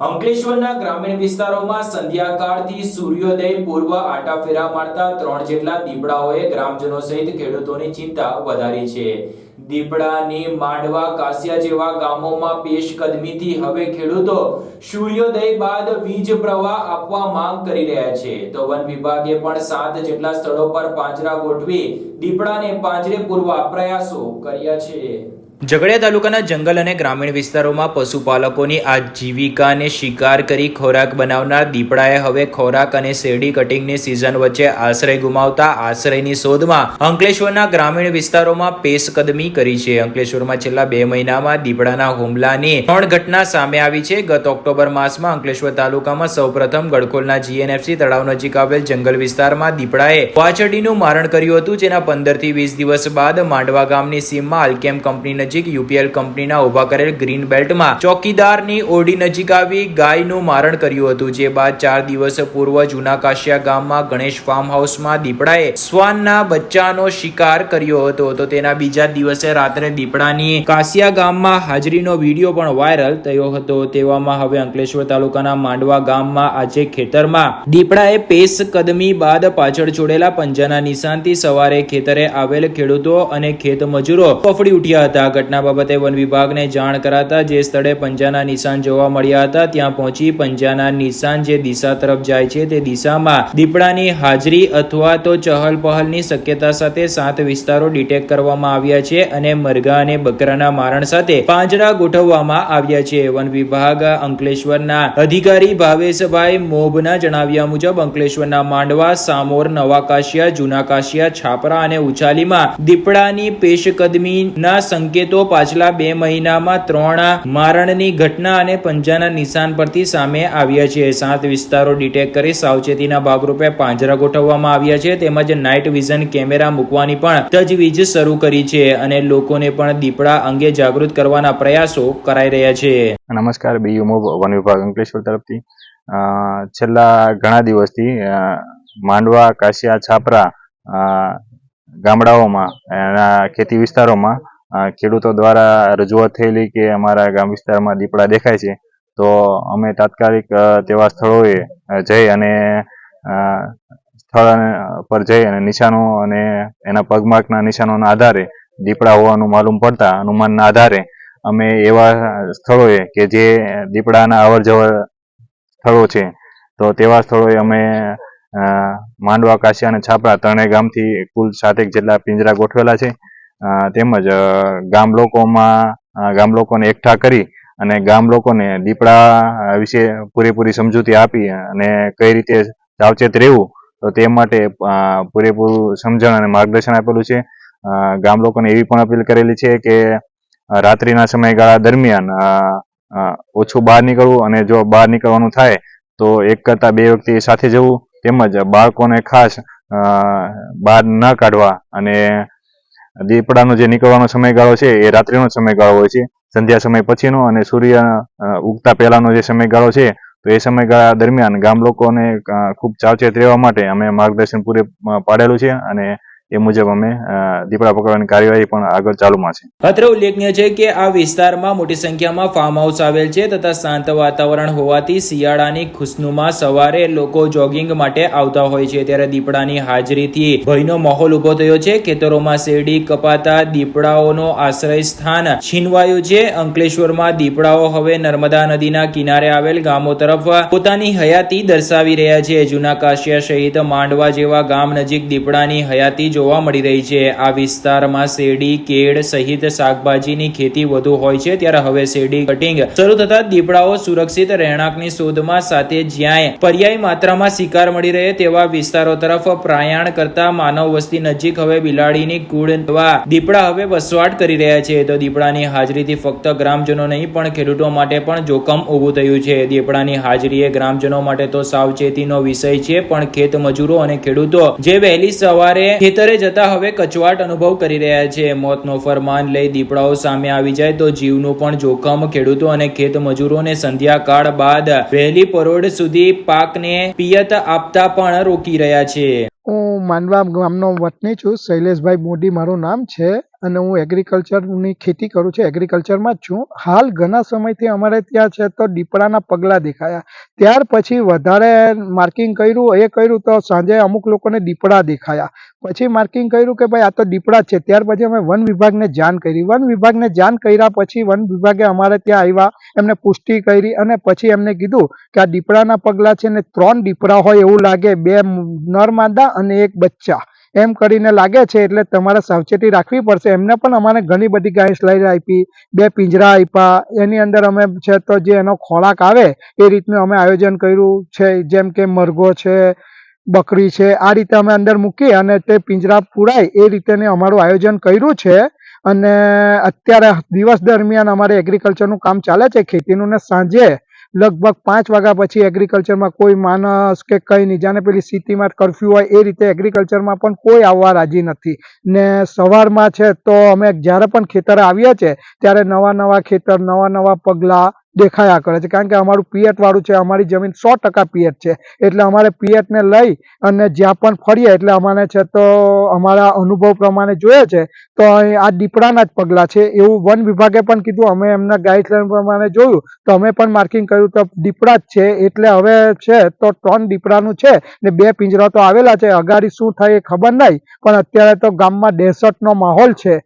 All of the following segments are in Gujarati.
અંકલેશ્વરના ગ્રામીણ વિસ્તારોમાં સંધ્યાકાળથી સૂર્યોદય, પૂર્વ આટાફેરા મારતા ત્રણ જેટલા દીપડાઓએ ગ્રામજનો સહિત ખેડૂતોની ચિંતા વધારી છે. દીપડાની માંડવા, કાસિયા જેવા ગામોમાં પેશકદમીથી હવે ખેડૂતો સૂર્યોદય બાદ વીજ પ્રવાહ આપવા માંગ કરી રહ્યા છે. તો વન વિભાગે પણ સાત જેટલા સ્થળો પર પાંજરા ગોઠવી દીપડાને પાંજરે પૂરવા પ્રયાસો કર્યા છે. ઝઘડિયા તાલુકાના જંગલ અને ગ્રામીણ વિસ્તારોમાં પશુપાલકોની આજીવિકાને શિકાર કરી ખોરાક બનાવનાર દીપડાએ હવે ખોરાક અને શેરડી કટિંગની સિઝન વચ્ચે આશ્રય ગુમાવતા આશ્રયની શોધમાં અંકલેશ્વરના ગ્રામીણ વિસ્તારોમાં પેશકદમી કરી છે. અંકલેશ્વરમાં છેલ્લા બે મહિનામાં દીપડાના હુમલાની ત્રણ ઘટના સામે આવી છે. ગત ઓક્ટોબર માસમાં અંકલેશ્વર તાલુકામાં સૌપ્રથમ ગડખોલના જીએનએફસી તળાવ નજીક આવેલ જંગલ વિસ્તારમાં દીપડાએ વાછરડીનું મારણ કર્યું હતું, જેના પંદરથી વીસ દિવસ બાદ માંડવા ગામની સીમમાં આલકેમ કંપની નજીક યુપીએલ કંપનીના ઊભા કરેલ ગ્રીન બેલ્ટમાં ચોકીદારની ઓરડી નજીક આવી ગાયનું મારણ કર્યું હતું, જે બાદ ચાર દિવસ પૂર્વ જૂના કાશિયા ગામમાં ગણેશ ફાર્મ હાઉસમાં દીપડાએ શ્વાનના બચ્ચાનો શિકાર કર્યો હતો. તો તેના બીજા દિવસે રાત્રે દીપડાની કાશિયા ગામમાં હાજરીનો વીડિયો પણ વાયરલ થયો હતો. તેવામાં હવે અંકલેશ્વર તાલુકાના માંડવા ગામમાં આજે ખેતરમાં દીપડાએ પેસ કદમી બાદ પાછળ છોડેલા પંજાના નિશાનથી સવારે ખેતરે આવેલ ખેડૂતો અને ખેત મજૂરો ફફડી ઉઠ્યા હતા. ઘટના બાબતે વન વિભાગને જાણ કરાતા જે સ્થળે પંજાના નિશાન જોવા મળ્યા હતા, ત્યાં પહોંચી પંજાના નિશાન જે દિશા તરફ જાય છે તે દિશામાં દીપડાની હાજરી અથવા તો ચહલપહલની શક્યતા સાથે સાત વિસ્તારો ડિટેક્ટ કરવામાં આવ્યા છે અને મરઘા અને બકરાના મારણ સાથે પાંજરા ગોઠવવામાં આવ્યા છે. વન વિભાગ અંકલેશ્વરના અધિકારી ભાવેશભાઈ મોભના જણાવ્યા મુજબ, અંકલેશ્વરના માંડવા, સામોર નવા કાશિયા જૂના કાશિયા છાપરા અને ઉછાલીમાં દીપડાની પેશકદમીના સંકેતો પાછલા બે મહિનામાં ત્રણ મારણની ઘટના અને પંજાના નિશાન પરથી સામે આવ્યા છે. સાત વિસ્તારો ડિટેક્ટ કરી સાવચેતીના ભાગરૂપે પાંજરા ગોઠવવામાં આવ્યા છે. તેમજ નાઇટ વિઝન કેમેરા મૂકવાની પણ તજવીજ શરૂ કરી છે અને લોકોને પણ દીપડા અંગે જાગૃત કરવાના પ્રયાસો કરાઈ રહ્યા છે. નમસ્કાર, બીયુ મોબ, વન વિભાગ અંકલેશ્વર તરફથી. છેલ્લા ઘણા દિવસથી માંડવા, કાશિયા, છાપરા ગામડાઓમાં ખેતી વિસ્તારોમાં ખેડૂતો દ્વારા રજૂઆત થયેલી કે અમારા ગામ વિસ્તારમાં દીપડા દેખાય છે, તો અમે તાત્કાલિક તેવા સ્થળોએ જઈ અને સ્થળ પર જઈ અને નિશાનો અને એના પગમાર્કના નિશાનોના આધારે દીપડા હોવાનું માલુમ પડતા અનુમાનના આધારે અમે એવા સ્થળોએ કે જે દીપડાના અવર જવર સ્થળો છે, તો તેવા સ્થળોએ અમે માંડવા કાશિયા અને છાપરા ત્રણેય ગામથી કુલ સાતેક જેટલા પિંજરા ગોઠવેલા છે. તેમજ ગામ લોકોમાં ગામ લોકોને એકઠા કરી અને ગામ લોકોને દીપડા વિશે પૂરેપૂરી સમજૂતી આપી અને કઈ રીતે સાવચેત રહેવું, તો તે માટે પૂરેપૂરું સમજણ અને માર્ગદર્શન આપેલું છે. ગામ લોકોને એવી પણ અપીલ કરેલી છે કે રાત્રિના સમયગાળા દરમિયાન ઓછું બહાર નીકળવું અને જો બહાર નીકળવાનું થાય, તો એક કરતાં બે વ્યક્તિ સાથે જવું, તેમજ બાળકોને ખાસ બહાર ન કાઢવા અને દીપડાનો જે નીકળવાનો સમયગાળો છે, એ રાત્રિનો સમયગાળો હોય છે. સંધ્યા સમય પછીનો અને સૂર્ય ઉગતા પહેલાનો જે સમયગાળો છે, તો એ સમયગાળા દરમિયાન ગામ લોકોને ખૂબ સાવચેત રહેવા માટે અમે માર્ગદર્શન પૂરે પાડેલું છે અને એ મુજબ અમે દીપડા પકડવાની કાર્યવાહી પણ આગળ ચાલુમાં છે. અત્રે ઉલ્લેખનીય છે કે આ વિસ્તારમાં મોટી સંખ્યામાં ફાર્મ હાઉસ આવેલ છે તથા શાંત વાતાવરણ હોવાથી શિયાળાની ખુશનુમા સવારે લોકો જોગિંગ માટે આવતા હોય છે. ત્યારે દીપડાની હાજરીથી ભયનો માહોલ ઊભો થયો છે. ખેતરોમાં શેરડી કપાતા દીપડાઓનો આશ્રય સ્થાન છીનવાયું છે. અંકલેશ્વરમાં દીપડાઓ હવે નર્મદા નદીના કિનારે આવેલ ગામો તરફ પોતાની હયાતી દર્શાવી રહ્યા છે. જૂના કાશિયા સહિત માંડવા જેવા ગામ નજીક દીપડાની હયાતી જોવા મળી રહી છે. આ વિસ્તારમાં શેરડી, કેળ સહિત શાકભાજીની ખેતી વધુ હોય છે. ત્યારે હવે શેરડી કટિંગ શરૂ થતા દીપડાઓ સુરક્ષિત રહેણાંકની શોધમાં સાથે જ્યાં પર્યાય માત્રામાં શિકાર મળી રહે તેવા વિસ્તારો તરફ પ્રયાણ કરતા માનવ વસ્તી નજીક હવે બિલાડીની કુળ દીપડા હવે વસવાટ કરી રહ્યા છે. તો દીપડાની હાજરીથી ફક્ત ગ્રામજનો નહીં, પણ ખેડૂતો માટે પણ જોખમ ઊભું થયું છે. દીપડાની હાજરી એ ગ્રામજનો માટે તો સાવચેતીનો વિષય છે, પણ ખેત મજૂરો અને ખેડૂતો જે વહેલી સવારે ખેતરે જતા હવે કચવાટ અનુભવ કરી રહ્યા છે. મોતનો ફરમાન લઈ દીપડાઓ સામે આવી જાય તો જીવનું પણ જોખમ, ખેડૂતો અને ખેત મજૂરોને સંધ્યાકાળ બાદ વહેલી પરોઢ સુધી પાકને પિયત આપતા પણ રોકી રહ્યા છે. હું માંડવા ગામનો વતની છું, શૈલેષભાઈ મોદી મારું નામ છે. અને હું એગ્રીકલ્ચરની ખેતી કરું છું એગ્રીકલ્ચરમાં જ છું. હાલ ઘણા સમયથી અમારે ત્યાં છે તો દીપડાના પગલાં દેખાયા. ત્યાર પછી વધારે માર્કિંગ કર્યું, એ કર્યું તો સાંજે અમુક લોકોને દીપડા દેખાયા. પછી માર્કિંગ કર્યું કે ભાઈ આ તો દીપડા જ છે. ત્યાર પછી અમે વન વિભાગને જાણ કરી. વન વિભાગને જાણ કર્યા પછી વન વિભાગે અમારે ત્યાં આવ્યા, એમને પુષ્ટિ કરી અને પછી એમને કીધું કે આ દીપડાના પગલાં છે ને ત્રણ દીપડા હોય એવું લાગે, બે નર માદા અને એક બચ્ચા. એમ કરીને લાગે છે એટલે તમારે સાવચેતી રાખવી પડશે. એમને પણ અમારે ઘણી બધી ગાઈડલાઈન આપી, બે પિંજરા આપ્યા. એની અંદર અમે છે તો જે એનો ખોરાક આવે એ રીતનું અમે આયોજન કર્યું છે. જેમ કે મરઘો છે, બકરી છે, આ રીતે અમે અંદર મૂકી અને તે પિંજરા પુરાય એ રીતેને અમારું આયોજન કર્યું છે. અને અત્યારે દિવસ દરમિયાન અમારે એગ્રીકલ્ચરનું કામ ચાલે છે. ખેતીનું ને સાંજે લગભગ પાંચ વાગ્યા પછી એગ્રીકલ્ચરમાં કોઈ માણસ કે કંઈ નહીં. જાણે પેલી સિટીમાં કરફ્યુ હોય એ રીતે એગ્રીકલ્ચરમાં પણ કોઈ આવવા રાજી નથી. ને સવારમાં છે તો અમે જ્યારે પણ ખેતરે આવ્યા છે ત્યારે નવા નવા ખેતર, નવા નવા પગલાં દેખાયા કરે છે. કારણ કે અમારું પિયત છે, અમારી જમીન સો ટકા પિયત છે. એટલે અમારે પિયતને લઈ અને જ્યાં પણ ફરીએ, એટલે અમારે છે તો અમારા અનુભવ પ્રમાણે જોઈએ છે, તો આ દીપડાના જ પગલાં છે. એવું વન વિભાગે પણ કીધું, અમે એમના ગાઈડલાઈન પ્રમાણે જોયું. તો અમે પણ માર્કિંગ કર્યું તો દીપડા જ છે, એટલે હવે છે તો ત્રણ દીપડાનું છે ને બે પિંજરા તો આવેલા છે. અગાડી શું થાય એ ખબર નહીં, પણ અત્યારે તો ગામમાં દહેશતનો માહોલ છે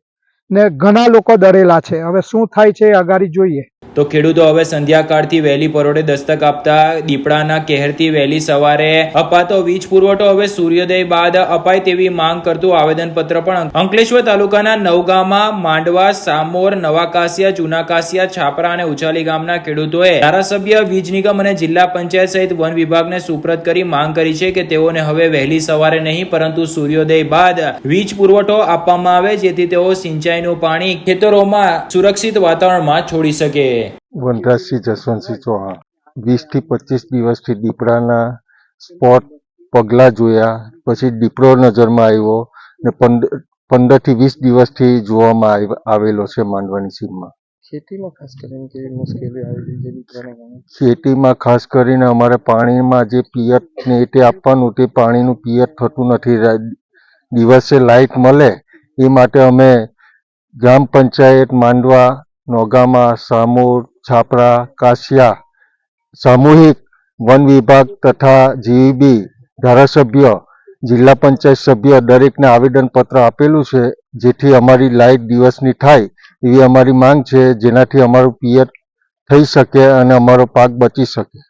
ને ઘણા લોકો ડરેલા છે. હવે શું થાય છે એ અગાડી જોઈએ. તો ખેડૂતો હવે સંધ્યાકાળથી વહેલી પરોઢે દસ્તક આપતા દીપડાના કહેરથી વહેલી સવારે અપાતો વીજ પુરવઠો હવે સૂર્યોદય બાદ અપાય તેવી માંગ કરતું આવેદનપત્ર પણ અંકલેશ્વર તાલુકાના નવગામાં માંડવા, સામોર, નવાકાસિયા, જૂનાકાસિયા, છાપરા અને ઉછાલી ગામના ખેડૂતોએ ધારાસભ્ય વીજ નિગમ અને જિલ્લા પંચાયત સહિત વન વિભાગને સુપ્રત કરી માંગ કરી છે કે તેઓને હવે વહેલી સવારે નહીં, પરંતુ સૂર્યોદય બાદ વીજ પુરવઠો આપવામાં આવે, જેથી તેઓ સિંચાઈનું પાણી ખેતરોમાં સુરક્ષિત વાતાવરણમાં છોડી શકે. વનરાજસિંહ જસવંતસિંહ ચૌહાણ. વીસથી પચીસ દિવસથી દીપડાના સ્પોટ પગલા જોયા પછી દીપડો નજરમાં આવ્યો ને પંદર પંદરથી વીસ દિવસથી જોવામાં આવ- આવેલો છે માંડવાની સીમમાં. ખેતીમાં ખાસ કરીને કેવી મુશ્કેલી આવી છે દીપડાના ખેતીમાં ખાસ કરીને અમારે પાણીમાં જે પિયત ને તે આપવાનું તે પાણીનું પિયત થતું નથી. દિવસે લાઇટ મળે એ માટે અમે ગ્રામ પંચાયત માંડવા નોગામા, સામૂર, છાપરા, કાશિયા, સામૂહિક વન વિભાગ તથા જીવીબી ધારાસભ્ય, જિલ્લા પંચાયત સભ્ય દરેકને આવેદનપત્ર આપેલું છે, જેથી અમારી લાઇટ દિવસની થાય એવી અમારી માંગ છે, જેનાથી અમારું પિયત થઈ શકે અને અમારો પાક બચી શકે.